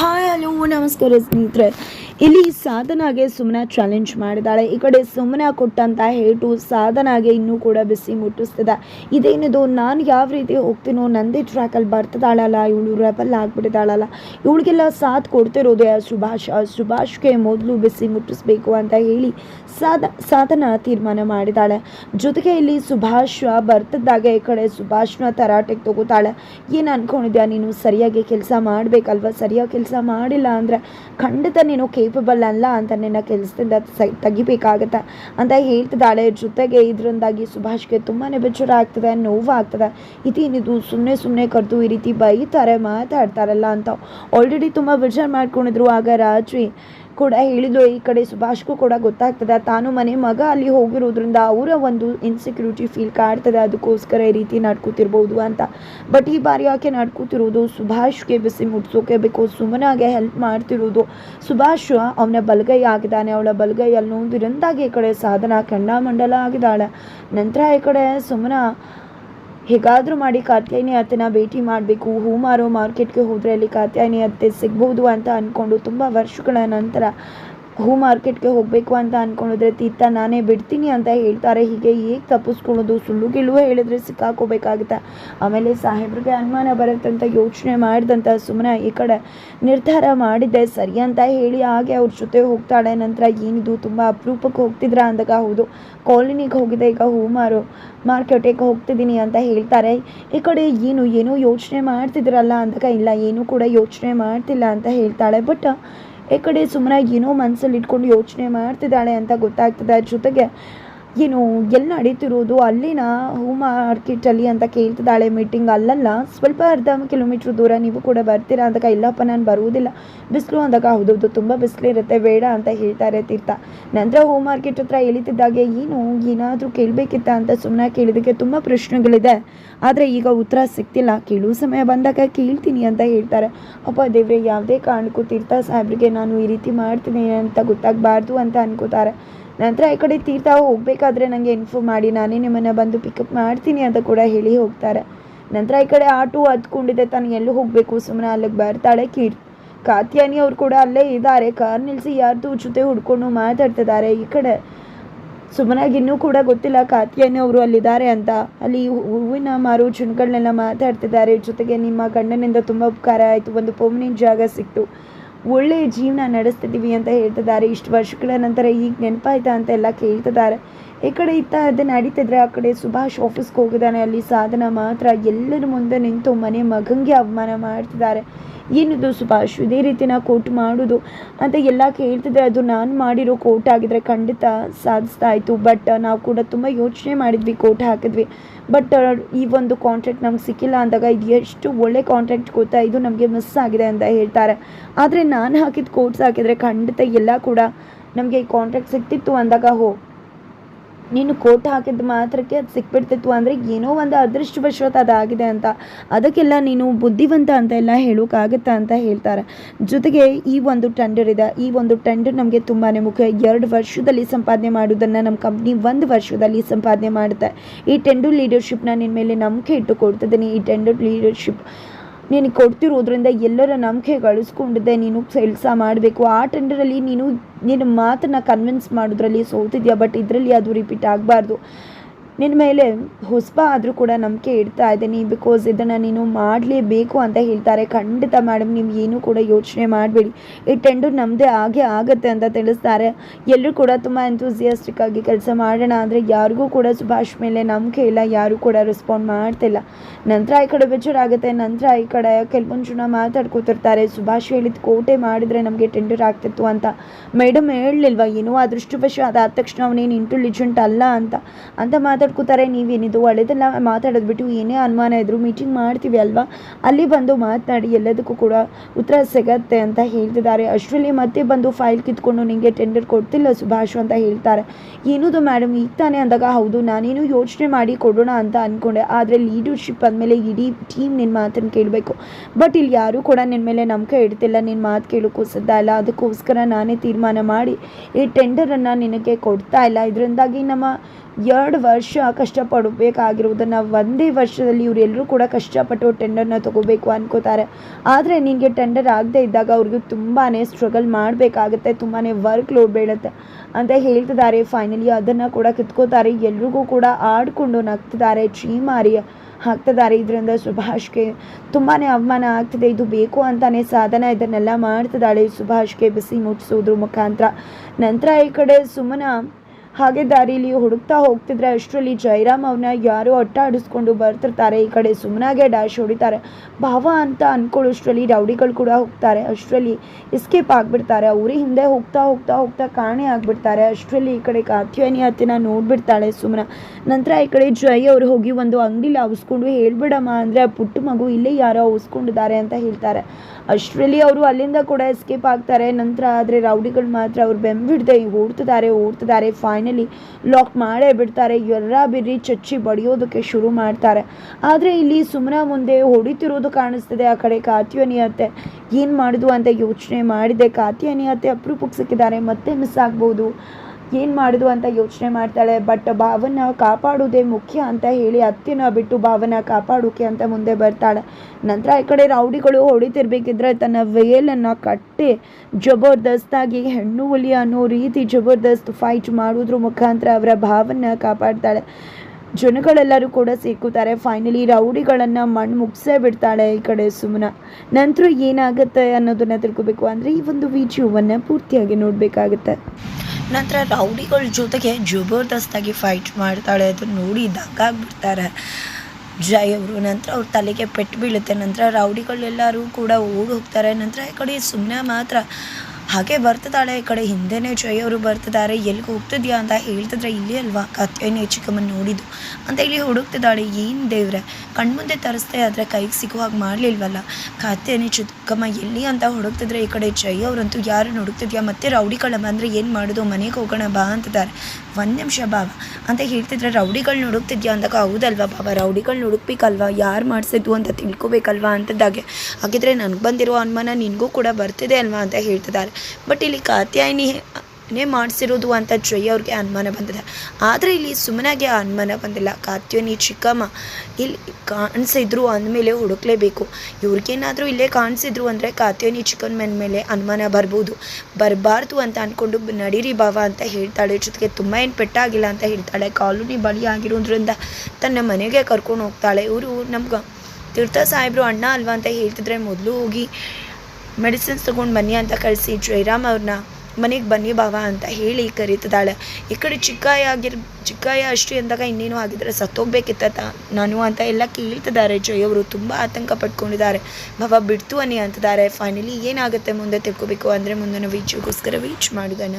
Hi hello ನಮಸ್ಕಾರ ಸ್ನೇಹಿತರೆ ಇಲ್ಲಿ ಸಾಧನಾಗೆ ಸುಮ್ಮನೆ ಚಾಲೆಂಜ್ ಮಾಡಿದಾಳೆ. ಈ ಕಡೆ ಸುಮ್ಮನೆ ಕೊಟ್ಟಂತ ಹೇಟು ಸಾಧನಾಗೆ ಇನ್ನೂ ಕೂಡ ಬಿಸಿ ಮುಟ್ಟಿಸ್ತಿದೆ. ಇದೇನಿದು? ನಾನು ಯಾವ ರೀತಿ ಹೋಗ್ತೀನೋ ನಂದೇ ಟ್ರ್ಯಾಕಲ್ಲಿ ಬರ್ತದಾಳಲ್ಲ ಇವಳು ರೆಬಲ್ ಆಗ್ಬಿಟ್ಟಿದ್ದಾಳಲ್ಲ. ಇವಳಿಗೆಲ್ಲ ಸಾಥ್ ಕೊಡ್ತಿರೋದೆ ಸುಭಾಷ್. ಸುಭಾಷ್ಗೆ ಮೊದಲು ಬಿಸಿ ಮುಟ್ಟಿಸ್ಬೇಕು ಅಂತ ಹೇಳಿ ಸಾಧ, ಸಾಧನ ತೀರ್ಮಾನ ಮಾಡಿದಾಳೆ. ಜೊತೆಗೆ ಇಲ್ಲಿ ಸುಭಾಷ್ ಬರ್ತಿದ್ದಾಗ ಈ ಕಡೆ ಸುಭಾಷ್ನ ತರಾಟೆಗೆ ತಗೋತಾಳೆ. ಏನು ಅನ್ಕೊಂಡಿದ್ಯಾ ನೀನು? ಸರಿಯಾಗಿ ಕೆಲಸ ಮಾಡಬೇಕಲ್ವ? ಸರಿಯಾಗಿ ಕೆಲಸ ಮಾಡಿಲ್ಲ ಅಂದರೆ ಖಂಡಿತ ನೀನು ಕೇಪಬಲ್ ಅಲ್ಲ ಅಂತ ನಿನ್ನ ಕೆಲಸದಿಂದ ತೆಗಿಬೇಕಾಗತ್ತೆ ಅಂತ ಹೇಳ್ತಿದ್ದಾಳೆ. ಜೊತೆಗೆ ಇದರಿಂದಾಗಿ ಸುಭಾಷ್ಗೆ ತುಂಬಾ ಬೇಜಾರ ಆಗ್ತದೆ ನೋವಾಗ್ತದೆ. ಇದೇನಿದು ಸುಮ್ಮನೆ ಸುಮ್ಮನೆ ಕರೆದು ಈ ರೀತಿ ಬೈತಾರೆ, ಮಾತಾಡ್ತಾರಲ್ಲ ಅಂತ. ಆಲ್ರೆಡಿ ತುಂಬ ವಿಚಾರ ಮಾಡ್ಕೊಂಡಿದ್ರು. ಆಗ ರಾಜ್ವಿ ಕೂಡ ಹೇಳಿದ್ರು ಈ ಕಡೆ ಸುಭಾಷ್ಗೂ ಕೂಡ ಗೊತ್ತಾಗ್ತದೆ. ತಾನು ಮನೆ ಮಗ ಅಲ್ಲಿ ಹೋಗಿರೋದ್ರಿಂದ ಅವರ ಒಂದು ಇನ್ಸೆಕ್ಯೂರಿಟಿ ಫೀಲ್ ಕಾಡ್ತದೆ. ಅದಕ್ಕೋಸ್ಕರ ಈ ರೀತಿ ನಡ್ಕೋತಿರ್ಬೋದು ಅಂತ. ಬಟ್ ಈ ಬಾರಿ ಯಾಕೆ ನಡ್ಕೋತಿರೋದು ಸುಭಾಷ್ಗೆ ಬಿಸಿ ಮುಟ್ಸೋಕೆ ಬೇಕು ಸುಮ್ಮನಾಗೆ ಹೆಲ್ಪ್ ಮಾಡ್ತಿರೋದು ಸುಭಾಷ್ ಅವನ ಬಲಗೈ ಆಗಿದ್ದಾನೆ ಅವಳ ಬಲಗೈಯಲ್ಲಿ ನೋಂದಿರಿಂದಾಗಿ ಈ ಕಡೆ ಸಾಧನ ಕೆಂಡಾಮಂಡಲ ಆಗಿದ್ದಾಳೆ. ನಂತರ ಈ ಕಡೆ ಸುಮ್ಮನ ಹೇಗಾದರೂ ಮಾಡಿ ಕಾತ್ಯಾಯಿನಿ ಅತ್ತೆನ ಭೇಟಿ ಮಾಡಬೇಕು. ಹೂ ಮಾರೋ ಮಾರ್ಕೆಟ್ಗೆ ಹೋದರೆ ಅಲ್ಲಿ ಕಾತ್ಯಾಯಿನಿ ಅತ್ತೆ ಸಿಗ್ಬೋದು ಅಂತ ಅಂದ್ಕೊಂಡು ತುಂಬ ವರ್ಷಗಳ ನಂತರ ಹೂ ಮಾರ್ಕೆಟ್ಗೆ ಹೋಗಬೇಕು ಅಂತ ಅಂದ್ಕೊಂಡಿದ್ರೆ ತೀರ್ಥ, ನಾನೇ ಬಿಡ್ತೀನಿ ಅಂತ ಹೇಳ್ತಾರೆ. ಹೀಗೆ ಹೇಗೆ ತಪ್ಪಿಸ್ಕೊಳ್ಳೋದು? ಸುಳ್ಳು ಗಿಳ್ಳು ಹೇಳಿದ್ರೆ ಸಿಕ್ಕಾಕೋಬೇಕಾಗುತ್ತೆ. ಆಮೇಲೆ ಸಾಹೇಬ್ರಿಗೆ ಅನುಮಾನ ಬರುತ್ತಂತ ಯೋಚನೆ ಮಾಡಿದಂಥ ಸುಮ್ಮನೆ ಈ ಕಡೆ ನಿರ್ಧಾರ ಮಾಡಿದ್ದೆ. ಸರಿ ಅಂತ ಹೇಳಿ ಹಾಗೆ ಅವ್ರ ಜೊತೆ ಹೋಗ್ತಾಳೆ. ನಂತರ, ಏನಿದು? ತುಂಬ ಅಪರೂಪಕ್ಕೆ ಹೋಗ್ತಿದ್ರ? ಅಂದಾಗ, ಹೌದು. ಕಾಲೋನಿಗೆ ಹೋಗಿದೆ. ಈಗ ಹೂ ಮಾರು, ಮಾರ್ಕೆಟಿಗೆ ಹೋಗ್ತಿದ್ದೀನಿ ಅಂತ ಹೇಳ್ತಾರೆ. ಈ ಕಡೆ ಏನು, ಏನೋ ಯೋಚನೆ ಮಾಡ್ತಿದ್ರಲ್ಲ? ಅಂದಾಗ, ಇಲ್ಲ, ಏನೂ ಕೂಡ ಯೋಚನೆ ಮಾಡ್ತಿಲ್ಲ ಅಂತ ಹೇಳ್ತಾಳೆ. ಬಟ್ ಈ ಕಡೆ ಸುಮ್ಮನಾಗಿ ಏನೋ ಮನಸ್ಸಲ್ಲಿ ಇಟ್ಕೊಂಡು ಯೋಚನೆ ಮಾಡ್ತಿದ್ದಾಳೆ ಅಂತ ಗೊತ್ತಾಗ್ತದೆ. ಜೊತೆಗೆ ಏನು, ಎಲ್ಲಿ ನಡೀತಿರೋದು, ಅಲ್ಲಿನ ಹೂ ಮಾರ್ಕೆಟಲ್ಲಿ ಅಂತ ಕೇಳ್ತಿದ್ದಾಳೆ ಮೀಟಿಂಗ್ ಅಲ್ಲಲ್ಲ, ಸ್ವಲ್ಪ ಅರ್ಧ ಕಿಲೋಮೀಟ್ರ್ ದೂರ ನೀವು ಕೂಡ ಬರ್ತೀರಾ ಅಂದಾಗ ಇಲ್ಲಪ್ಪ ನಾನು ಬರುವುದಿಲ್ಲ. ಬಿಸಿಲು ಅಂದಾಗ ಹೌದೌದು, ತುಂಬ ಬಿಸಿಲಿರುತ್ತೆ ಬೇಡ ಅಂತ ಹೇಳ್ತಾರೆ ತೀರ್ಥ. ನಂತರ ಹೂ ಮಾರ್ಕೆಟ್ ಹತ್ರ ಇಳಿತಿದ್ದಾಗೆ ಏನು, ಏನಾದರೂ ಕೇಳಬೇಕಿತ್ತ ಅಂತ ಸುಮ್ಮನೆ ಕೇಳಿದಕ್ಕೆ ತುಂಬ ಪ್ರಶ್ನೆಗಳಿದೆ. ಆದರೆ ಈಗ ಉತ್ತರ ಸಿಗ್ತಿಲ್ಲ. ಕೇಳುವ ಸಮಯ ಬಂದಾಗ ಕೇಳ್ತೀನಿ ಅಂತ ಹೇಳ್ತಾರೆ. ಅಪ್ಪ ದೇವ್ರೆ, ಯಾವುದೇ ಕಾರಣಕ್ಕೂ ತೀರ್ಥ ಸಾಹೇಬ್ರಿಗೆ ನಾನು ಈ ರೀತಿ ಮಾಡ್ತೀನಿ ಅಂತ ಗೊತ್ತಾಗಬಾರ್ದು ಅಂತ ಅನ್ಕೋತಾರೆ. ನಂತರ ಈ ಕಡೆ ತೀರ್ಥ ಹೋಗಬೇಕಾದ್ರೆ ನನಗೆ ಇನ್ಫಾರ್ಮ್ ಮಾಡಿ, ನಾನೇ ನಿಮ್ಮನ್ನು ಬಂದು ಪಿಕಪ್ ಮಾಡ್ತೀನಿ ಅಂತ ಕೂಡ ಹೇಳಿ ಹೋಗ್ತಾರೆ. ನಂತರ ಈ ಕಡೆ ಆಟೋ ಹತ್ಕೊಂಡಿದೆ ತಾನು ಎಲ್ಲೂ ಹೋಗಬೇಕು? ಸುಮ್ಮನೆ ಅಲ್ಲಿಗೆ ಬರ್ತಾಳೆ ಕೀರ್ ಕಾತ್ಯಾನಿ ಅವ್ರು ಕೂಡ ಅಲ್ಲೇ ಇದ್ದಾರೆ, ಕಾರ್ ನಿಲ್ಲಿಸಿ ಯಾರ್ದು ಜೊತೆ ಹುಡ್ಕೊಂಡು ಮಾತಾಡ್ತಿದ್ದಾರೆ ಈ ಕಡೆ. ಸುಮ್ಮನಾಗಿ ಇನ್ನೂ ಕೂಡ ಗೊತ್ತಿಲ್ಲ ಕಾತ್ಯಾನಿ ಅವರು ಅಲ್ಲಿದ್ದಾರೆ ಅಂತ. ಅಲ್ಲಿ ಹೂವಿನ ಮಾರು ಚುಣ್ಗಳನ್ನೆಲ್ಲ ಮಾತಾಡ್ತಿದ್ದಾರೆ. ಜೊತೆಗೆ ನಿಮ್ಮ ಗಂಡನಿಂದ ತುಂಬ ಉಪಕಾರ ಆಯಿತು. ಒಂದು ಪರ್ಮನೆಂಟ್ ಜಾಗ ಸಿಕ್ತು. ಒಳ್ಳೆಯ ಜೀವನ ನಡೆಸ್ತಿದ್ದೀವಿ ಅಂತ ಹೇಳ್ತಿದ್ದಾರೆ. ಇಷ್ಟು ವರ್ಷಗಳ ನಂತರ ಈಗ ನೆನಪಾಯ್ತಾ ಅಂತ ಎಲ್ಲ ಕೇಳ್ತಿದ್ದಾರೆ. ಈ ಕಡೆ ಇತ್ತ ಅದು ನಡೀತಿದ್ರೆ ಆ ಕಡೆ ಸುಭಾಷ್ ಆಫೀಸ್ಗೆ ಹೋಗಿದ್ದಾನೆ, ಅಲ್ಲಿ ಸಾಧನ ಮಾತ್ರ ಎಲ್ಲರ ಮುಂದೆ ನಿಂತು ಮನೆ ಮಗಂಗೆ ಅವಮಾನ ಮಾಡ್ತಿದ್ದಾರೆ. ಏನಿದು ಸುಭಾಷ್? ಇದೇ ರೀತಿ ನಾ ಕೋಟ್ ಮಾಡೋದು? ಅಂತ ಎಲ್ಲ ಕೇಳ್ತಿದ್ರೆ ಅದು ನಾನು ಮಾಡಿರೋ ಕೋಟ್ ಆಗಿದ್ರೆ ಖಂಡಿತ ಸಾಧಿಸ್ತಾ ಇತ್ತು ಬಟ್ ನಾವು ಕೂಡ ತುಂಬ ಯೋಚನೆ ಮಾಡಿದ್ವಿ ಕೋಟ್ ಹಾಕಿದ್ವಿ. ಬಟ್ ಈ ಒಂದು ಕಾಂಟ್ರಾಕ್ಟ್ ನಮ್ಗೆ ಸಿಕ್ಕಿಲ್ಲ ಅಂದಾಗ ಇದು ಎಷ್ಟು ಒಳ್ಳೆ ಕಾಂಟ್ರಾಕ್ಟ್ ಗೊತ್ತಾ? ಇದು ನಮಗೆ ಮಿಸ್ ಆಗಿದೆ ಅಂತ ಹೇಳ್ತಾರೆ. ಆದರೆ ನಾನು ಹಾಕಿದ ಕೋಟ್ಸ್ ಹಾಕಿದರೆ ಖಂಡಿತ ಎಲ್ಲ ಕೂಡ ನಮಗೆ ಈ ಕಾಂಟ್ರಾಕ್ಟ್ ಸಿಕ್ತಿತ್ತು ಅಂದಾಗ ಹೋ ನೀನು ಕೋಟ್ ಹಾಕಿದ ಮಾತ್ರಕ್ಕೆ ಅದು ಸಿಕ್ಬಿಡ್ತಿತ್ತು ಅಂದರೆ ಏನೋ ಒಂದು ಅದೃಷ್ಟವಶವತ್ತು ಅದಾಗಿದೆ ಅಂತ. ಅದಕ್ಕೆಲ್ಲ ನೀನು ಬುದ್ಧಿವಂತ ಅಂತ ಎಲ್ಲ ಹೇಳೋಕ್ಕಾಗತ್ತಾ ಅಂತ ಹೇಳ್ತಾರೆ. ಜೊತೆಗೆ ಈ ಒಂದು ಟೆಂಡರ್ ಇದೆ. ಈ ಒಂದು ಟೆಂಡರ್ ನಮಗೆ ತುಂಬಾ ಮುಖ್ಯ. ಎರಡು ವರ್ಷದಲ್ಲಿ ಸಂಪಾದನೆ ಮಾಡೋದನ್ನು ನಮ್ಮ ಕಂಪ್ನಿ ಒಂದು ವರ್ಷದಲ್ಲಿ ಸಂಪಾದನೆ ಮಾಡುತ್ತೆ. ಈ ಟೆಂಡರ್ ಲೀಡರ್ಶಿಪ್ನ ನಿನ್ನ ಮೇಲೆ ನಂಬಿಕೆ ಇಟ್ಟು ಕೊಡ್ತಿದ್ದೀನಿ. ಈ ಟೆಂಡರ್ ಲೀಡರ್ಶಿಪ್ ನೀನು ಕೊಡ್ತಿರೋದ್ರಿಂದ ಎಲ್ಲರ ನಂಬಿಕೆ ಗಳಿಸ್ಕೊಂಡಿದ್ದೆ. ನೀನು ಕೆಲಸ ಮಾಡಬೇಕು. ಆ ಟೆಂಡರಲ್ಲಿ ನೀನು ನಿನ್ನ ಮಾತನ್ನ ಕನ್ವಿನ್ಸ್ ಮಾಡೋದ್ರಲ್ಲಿ ಸೋತಿದ್ಯಾ? ಬಟ್ ಇದರಲ್ಲಿ ಅದು ರಿಪೀಟ್ ಆಗಬಾರ್ದು. ನಿನ್ನ ಮೇಲೆ ಹೊಸಬ ಆದರೂ ಕೂಡ ನಂಬಿಕೆ ಇಡ್ತಾ ಇದ್ದೀನಿ ಬಿಕಾಸ್ ಇದನ್ನು ನೀನು ಮಾಡಲೇಬೇಕು ಅಂತ ಹೇಳ್ತಾರೆ. ಖಂಡಿತ ಮೇಡಮ್ ನೀವು ಏನೂ ಕೂಡ ಯೋಚನೆ ಮಾಡಬೇಡಿ. ಈ ಟೆಂಡರ್ ನಮ್ಮದೇ ಆಗೇ ಆಗುತ್ತೆ ಅಂತ ತಿಳಿಸ್ತಾರೆ. ಎಲ್ಲರೂ ಕೂಡ ತುಂಬ ಎಂಥೂಸಿಯಾಸ್ಟಿಕ್ ಆಗಿ ಕೆಲಸ ಮಾಡೋಣ ಅಂದರೆ ಯಾರಿಗೂ ಕೂಡ ಸುಭಾಷ್ ಮೇಲೆ ನಂಬಿಕೆ ಇಲ್ಲ, ಯಾರೂ ಕೂಡ ರೆಸ್ಪಾಂಡ್ ಮಾಡ್ತಿಲ್ಲ. ನಂತರ ಈ ಕಡೆ ಬೇಜಾರಾಗುತ್ತೆ ನಂತರ ಈ ಕಡೆ ಕೆಲವೊಂದು ಜನ ಮಾತಾಡ್ಕೋತಿರ್ತಾರೆ. ಸುಭಾಷ್ ಹೇಳಿದ ಕೋಟೆ ಮಾಡಿದರೆ ನಮಗೆ ಟೆಂಡರ್ ಆಗ್ತಿತ್ತು ಅಂತ. ಮೇಡಮ್ ಹೇಳಲಿಲ್ವಾ, ಏನೋ ಅದೃಷ್ಟವಶ ಅದಾದ ತಕ್ಷಣ ಅವನೇನು ಇಂಟೆಲಿಜೆಂಟ್ ಅಲ್ಲ ಅಂತ? ಅಂತ ಮಾತಾಡ್ಕೋತಾರೆ, ನೀವೇನಿದು ಒಳ್ಳೆದೆಲ್ಲ, ಮಾತಾಡೋದು ಬಿಟ್ಟು ಏನೇ ಅನುಮಾನ ಇದ್ದರೂ ಮೀಟಿಂಗ್ ಮಾಡ್ತೀವಿ ಅಲ್ವಾ? ಅಲ್ಲಿ ಬಂದು ಮಾತನಾಡಿ ಎಲ್ಲದಕ್ಕೂ ಕೂಡ ಉತ್ತರ ಸಿಗತ್ತೆ ಅಂತ ಹೇಳ್ತಿದ್ದಾರೆ. ಅಷ್ಟರಲ್ಲಿ ಮತ್ತೆ ಬಂದು ಫೈಲ್ ಕಿತ್ಕೊಂಡು ನಿಮಗೆ ಟೆಂಡರ್ ಕೊಡ್ತಿಲ್ಲ ಸುಭಾಷ್ ಅಂತ ಹೇಳ್ತಾರೆ. ಏನದು ಮೇಡಮ್ ಈಗ ತಾನೇ ಅಂದಾಗ ಹೌದು, ನಾನೇನು ಯೋಚನೆ ಮಾಡಿ ಕೊಡೋಣ ಅಂತ ಅಂದ್ಕೊಂಡೆ ಆದರೆ ಲೀಡರ್ಶಿಪ್ ಅಂದಮೇಲೆ ಇಡೀ ಟೀಮ್ ನಿನ್ನ ಮಾತನ್ನು ಕೇಳಬೇಕು. ಬಟ್ ಇಲ್ಲಿ ಯಾರೂ ಕೂಡ ನಿನ್ನ ಮೇಲೆ ನಂಬಿಕೆ ಇಡ್ತಿಲ್ಲ. ನಿನ್ನ ಮಾತು ಕೇಳೋಕ್ಕೂ ಸಿದ್ಧ ಇಲ್ಲ ಅದಕ್ಕೋಸ್ಕರ ನಾನೇ ತೀರ್ಮಾನ ಮಾಡಿ ಈ ಟೆಂಡರನ್ನು ನಿನಗೆ ಕೊಡ್ತಾ ಇಲ್ಲ. ಇದರಿಂದಾಗಿ ನಮ್ಮ ಎರಡು ವರ್ಷ ಕಷ್ಟಪಡಬೇಕಾಗಿರುವುದನ್ನು ಒಂದೇ ವರ್ಷದಲ್ಲಿ ಇವರೆಲ್ಲರೂ ಕೂಡ ಕಷ್ಟಪಟ್ಟು ಟೆಂಡರ್ನ ತಗೋಬೇಕು ಅನ್ಕೋತಾರೆ. ಆದರೆ ನಿನಗೆ ಟೆಂಡರ್ ಆಗದೇ ಇದ್ದಾಗ ಅವ್ರಿಗೆ ತುಂಬಾ ಸ್ಟ್ರಗಲ್ ಮಾಡಬೇಕಾಗುತ್ತೆ ತುಂಬಾ ವರ್ಕ್ ಲೋಡ್ ಬೀಳುತ್ತೆ ಅಂತ ಹೇಳ್ತಿದ್ದಾರೆ. ಫೈನಲಿ ಅದನ್ನು ಕೂಡ ಕಿತ್ಕೋತಾರೆ. ಎಲ್ರಿಗೂ ಕೂಡ ಆಡಿಕೊಂಡು ನಗ್ತಿದ್ದಾರೆ. ಚೀಮಾರಿ ಹಾಕ್ತಿದ್ದಾರೆ. ಇದರಿಂದ ಸುಭಾಷ್ಗೆ ತುಂಬಾ ಅವಮಾನ ಆಗ್ತಿದೆ. ಇದು ಬೇಕು ಅಂತಾನೆ ಸಾಧನ ಇದನ್ನೆಲ್ಲ ಮಾಡ್ತಿದ್ದಾಳೆ ಸುಭಾಷ್ಗೆ ಬಿಸಿ ಮುಟ್ಟಿಸೋದ್ರ ಮುಖಾಂತರ. ನಂತರ ಈ ಕಡೆ ಸುಮನ ಹಾಗೆ ದಾರಿಲಿ ಹುಡುಕ್ತಾ ಹೋಗ್ತಿದ್ರೆ ಅಷ್ಟರಲ್ಲಿ ಜಯರಾಮ್ ಅವನ್ನ ಯಾರೋ ಅಟ್ಟ ಆಡಿಸ್ಕೊಂಡು ಬರ್ತಿರ್ತಾರೆ. ಈ ಕಡೆ ಸುಮ್ಮನಾಗೆ ಡ್ಯಾಶ್ ಹೊಡಿತಾರೆ. ಭಾವ ಅಂತ ಅನ್ಕೊಳ್ಳೋಷ್ಟರಲ್ಲಿ ರೌಡಿಗಳು ಕೂಡ ಹೋಗ್ತಾರೆ. ಅಷ್ಟರಲ್ಲಿ ಎಸ್ಕೇಪ್ ಆಗಿಬಿಡ್ತಾರೆ. ಅವರೇ ಹಿಂದೆ ಹೋಗ್ತಾ ಹೋಗ್ತಾ ಹೋಗ್ತಾ ಕಾಣೆ ಆಗಿಬಿಡ್ತಾರೆ. ಅಷ್ಟರಲ್ಲಿ ಈ ಕಡೆ ಕಾತ್ಯಾನಿ ಆತನ ನೋಡ್ಬಿಡ್ತಾಳೆ ಸುಮ್ಮನ ನಂತರ ಈ ಕಡೆ ಜೈ ಅವರು ಹೋಗಿ ಒಂದು ಅಂಗಡಿಲಿ ಅವಸ್ಕೊಂಡು ಹೇಳ್ಬಿಡಮ್ಮ ಅಂದರೆ ಪುಟ್ಟ ಮಗು ಇಲ್ಲೇ ಯಾರೋ ಉಸ್ಕೊಂಡಿದ್ದಾರೆ ಅಂತ ಹೇಳ್ತಾರೆ. ಅಷ್ಟರಲ್ಲಿ ಅವರು ಅಲ್ಲಿಂದ ಕೂಡ ಎಸ್ಕೇಪ್ ಆಗ್ತಾರೆ. ನಂತರ ಆದರೆ ರೌಡಿಗಳು ಮಾತ್ರ ಅವ್ರು ಬೆಂಬಿಡ್ದೆ ಓಡ್ತಿದ್ದಾರೆ ಓಡ್ತಿದ್ದಾರೆ. ಫೈನಲಿ ಲಾಕ್ ಮಾಡೇ ಬಿಡ್ತಾರೆ. ಎಲ್ಲ ಬಿರಿ ಚಚ್ಚಿ ಬಡಿಯೋದಕ್ಕೆ ಶುರು ಮಾಡ್ತಾರೆ. ಆದರೆ ಇಲ್ಲಿ ಸುಮ್ಮನ ಮುಂದೆ ಹೊಡಿತಿರೋದು ಕಾಣಿಸ್ತಿದೆ ಆ ಕಡೆ ಕಾತ್ಯನಿ ಅತ್ತೆ. ಏನು ಮಾಡಿದ್ವು ಅಂತ ಯೋಚನೆ ಮಾಡಿದೆ. ಕಾತ್ಯನಿ ಅತ್ತೆ ಅಪರೂಪಕ್ಕೆ ಸಿಕ್ಕಿದ್ದಾರೆ. ಮತ್ತೆ ಮಿಸ್ ಆಗ್ಬೋದು. ಏನು ಮಾಡೋದು ಅಂತ ಯೋಚನೆ ಮಾಡ್ತಾಳೆ ಬಟ್ ಭಾವನ ಕಾಪಾಡೋದೇ ಮುಖ್ಯ ಅಂತ ಹೇಳಿ ಅತ್ತಿನ ಬಿಟ್ಟು ಭಾವನ ಕಾಪಾಡೋಕೆ ಅಂತ ಮುಂದೆ ಬರ್ತಾಳೆ. ನಂತರ ಈ ಕಡೆ ರೌಡಿಗಳು ಹೊಡಿತಿರ್ಬೇಕಿದ್ರೆ ತನ್ನ ವೇಲನ್ನು ಕಟ್ಟಿ ಜಬರ್ದಸ್ತಾಗಿ ಹೆಣ್ಣು ಹುಲಿ ಅನ್ನೋ ರೀತಿ ಜಬರ್ದಸ್ತ್ ಫೈಟ್ ಮಾಡೋದ್ರ ಮುಖಾಂತರ ಅವರ ಭಾವನ ಕಾಪಾಡ್ತಾಳೆ. ಜನಗಳೆಲ್ಲರೂ ಕೂಡ ಸಿಕ್ಕುತ್ತಾರೆ. ಫೈನಲಿ ರೌಡಿಗಳನ್ನು ಮಣ್ಣು ಮುಗಿಸೇ ಬಿಡ್ತಾಳೆ ಈ ಕಡೆ ಸುಮ್ಮನ ನಂತರ ಏನಾಗುತ್ತೆ ಅನ್ನೋದನ್ನ ತಿಳ್ಕೊಬೇಕು. ಅಂದರೆ ಈ ಒಂದು ವಿಡಿಯೋವನ್ನು ಪೂರ್ತಿಯಾಗಿ ನೋಡಬೇಕಾಗುತ್ತೆ. ನಂತರ ರೌಡಿಗಳ ಜೊತೆಗೆ ಜಬರ್ದಸ್ತಾಗಿ ಫೈಟ್ ಮಾಡ್ತಾಳೆ ಅದನ್ನು ನೋಡಿ ದಂಗಾಗ್ಬಿಡ್ತಾರೆ ಜೈ ಅವರು. ನಂತರ ಅವ್ರ ತಲೆಗೆ ಪೆಟ್ಟು ಬೀಳುತ್ತೆ. ನಂತರ ರೌಡಿಗಳೆಲ್ಲರೂ ಕೂಡ ಓಡಿ ಹೋಗ್ತಾರೆ. ನಂತರ ಈ ಕಡೆ ಸುಮ್ಮನೆ ಮಾತ್ರ ಹಾಗೆ ಬರ್ತಿದ್ದಾಳೆ. ಈ ಕಡೆ ಹಿಂದೆನೇ ಜಯ ಅವರು ಬರ್ತಿದ್ದಾರೆ. ಎಲ್ಲಿಗೆ ಹೋಗ್ತಿದ್ಯಾ ಅಂತ ಹೇಳ್ತಿದ್ರೆ ಇಲ್ಲಿ ಅಲ್ವಾ? ಕತ್ತೆನೇ ಚಿಕ್ಕಮ್ಮನ ನೋಡಿದ್ದು. ಅಂತ ಇಲ್ಲಿ ಹುಡುಕ್ತಿದ್ದಾಳೆ. ಏನು ದೇವ್ರೆ? ಕಣ್ಮುಂದೆ ತರಿಸ್ದೆ ಆದರೆ ಕೈಗೆ ಸಿಗುವ ಹಾಗೆ ಮಾಡಲಿಲ್ವಲ್ಲ? ಕತ್ತೆನೇ ಚಿಕ್ಕಮ್ಮ ಎಲ್ಲಿ ಅಂತ ಹುಡುಕ್ತಿದ್ರೆ ಈ ಕಡೆ ಜಯ ಅವರಂತೂ ಯಾರು ಹುಡುಕ್ತಿದ್ಯಾ? ಮತ್ತೆ ರೌಡಿಗಳಮ್ಮ ಅಂದರೆ ಏನು ಮಾಡೋದು? ಮನೆಗೆ ಹೋಗೋಣ ಬಾ ಅಂತಿದ್ದಾರೆ. ಒಂದು ನಿಮಿಷ ಬಾವ. ಅಂತ ಹೇಳ್ತಿದ್ರೆ ರೌಡಿಗಳನ್ನ ಹುಡುಕ್ತಿದ್ಯಾ ಅಂದಾಗ ಹೌದಲ್ವಾ ಬಾಬಾ ರೌಡಿಗಳು ಹುಡುಕ್ಬೇಕಲ್ವಾ? ಯಾರು ಮಾಡಿಸಿದ್ದು ಅಂತ ತಿಳ್ಕೊಬೇಕಲ್ವಾ? ಅಂತದ್ದಾಗೆ. ಹಾಗಿದ್ರೆ ನನಗೆ ಬಂದಿರೋ ಅನುಮಾನ ನಿನಗೂ ಕೂಡ ಬರ್ತಿದೆ ಅಲ್ವಾ? ಅಂತ ಹೇಳ್ತಿದ್ದಾರೆ. ಬಟ್ ಇಲ್ಲಿ ಕಾತ್ಯಾಯಿನಿ ನೇ ಮಾಡಿಸಿರೋದು ಅಂತ ಜಯ ಅವ್ರಿಗೆ ಅನುಮಾನ ಬಂದಿದೆ. ಆದರೆ ಇಲ್ಲಿ ಸುಮ್ಮನಾಗೆ ಆ ಅನುಮಾನ ಬಂದಿಲ್ಲ. ಕಾತ್ಯನಿ ಚಿಕ್ಕಮ್ಮ ಇಲ್ಲಿ ಕಾಣಿಸಿದ್ರು ಅಂದಮೇಲೆ ಹುಡುಕ್ಲೇಬೇಕು. ಇವ್ರಿಗೇನಾದರೂ ಇಲ್ಲೇ ಕಾಣಿಸಿದ್ರು ಅಂದರೆ ಕಾತ್ಯನಿ ಚಿಕ್ಕಮ್ಮ ಮೇಲೆ ಅನುಮಾನ ಬರ್ಬೋದು. ಬರಬಾರ್ದು ಅಂತ ಅಂದ್ಕೊಂಡು ನಡೀರಿ ಬಾವ ಅಂತ ಹೇಳ್ತಾಳೆ. ಜೊತೆಗೆ ತುಂಬ ಏನು ಪೆಟ್ಟಾಗಿಲ್ಲ ಅಂತ ಹೇಳ್ತಾಳೆ. ಕಾಲೋನಿ ಬಳಿ ಆಗಿರೋದ್ರಿಂದ ತನ್ನ ಮನೆಗೆ ಕರ್ಕೊಂಡು ಹೋಗ್ತಾಳೆ. ಇವರು ನಮ್ಗೆ ತೀರ್ಥ ಸಾಹೇಬರು ಅಣ್ಣ ಅಲ್ವಾ ಅಂತ ಹೇಳ್ತಿದ್ರೆ ಮೊದಲು ಹೋಗಿ ಮೆಡಿಸಿನ್ಸ್ ತೊಗೊಂಡು ಬನ್ನಿ ಅಂತ ಕಳಿಸಿ ಜಯರಾಮ್ ಅವ್ರನ್ನ ಮನೆಗೆ ಬನ್ನಿ ಬಾವ ಅಂತ ಹೇಳಿ ಕರೀತಿದ್ದಾಳೆ. ಈ ಕಡೆ ಚಿಕ್ಕಾಯ ಆಗಿರ್, ಚಿಕ್ಕಾಯ ಅಷ್ಟು ಎಂದಾಗ ಇನ್ನೇನು ಆಗಿದ್ರೆ ಸತ್ತೋಗ್ಬೇಕಿತ್ತ ನಾನು ಅಂತ ಎಲ್ಲ ಕೇಳ್ತಿದ್ದಾರೆ. ಜಯವರು ತುಂಬ ಆತಂಕ ಪಟ್ಕೊಂಡಿದ್ದಾರೆ. ಬಾವ ಬಿಡ್ತು ಅನ್ನಿ ಅಂತಿದ್ದಾರೆ. ಫೈನಲಿ ಏನಾಗುತ್ತೆ ಮುಂದೆ ತಿಳ್ಕೊಬೇಕು. ಅಂದರೆ ಮುಂದಿನ ವೀಚುಗೋಸ್ಕರ ವೀಚ್ ಮಾಡಿದ್ದಾನೆ